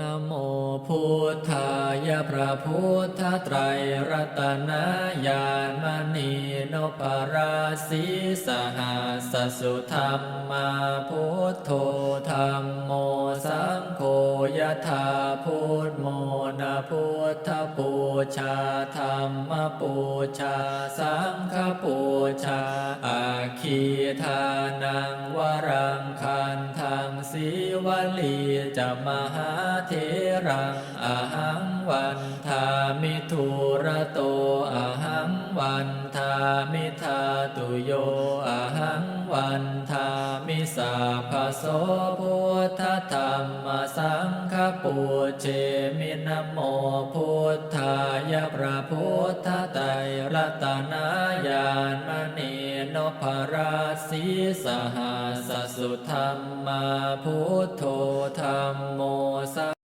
นโมพุทธายะพระพุทธไตรรัตนญาณมณีนปราศีสหัสสุธรรมมาพุทโธธรรมโมสังโฆยะธาพุทโมนะพุทธปูชาธรรมปูชาสังฆปูชาอาคีทานังวรังคันทัง สีวลีจะมหาเทรังอหังวันทามิทุระโตอหังวันทามิทาตุโยอหังวันทามิสาภโสพุทธธรรมสังฆปูเชมินโมพุทธายพระพุทธไตรรัตนายานมณี นพราศีสหัสสุธรรมาพุทโธธรรมโม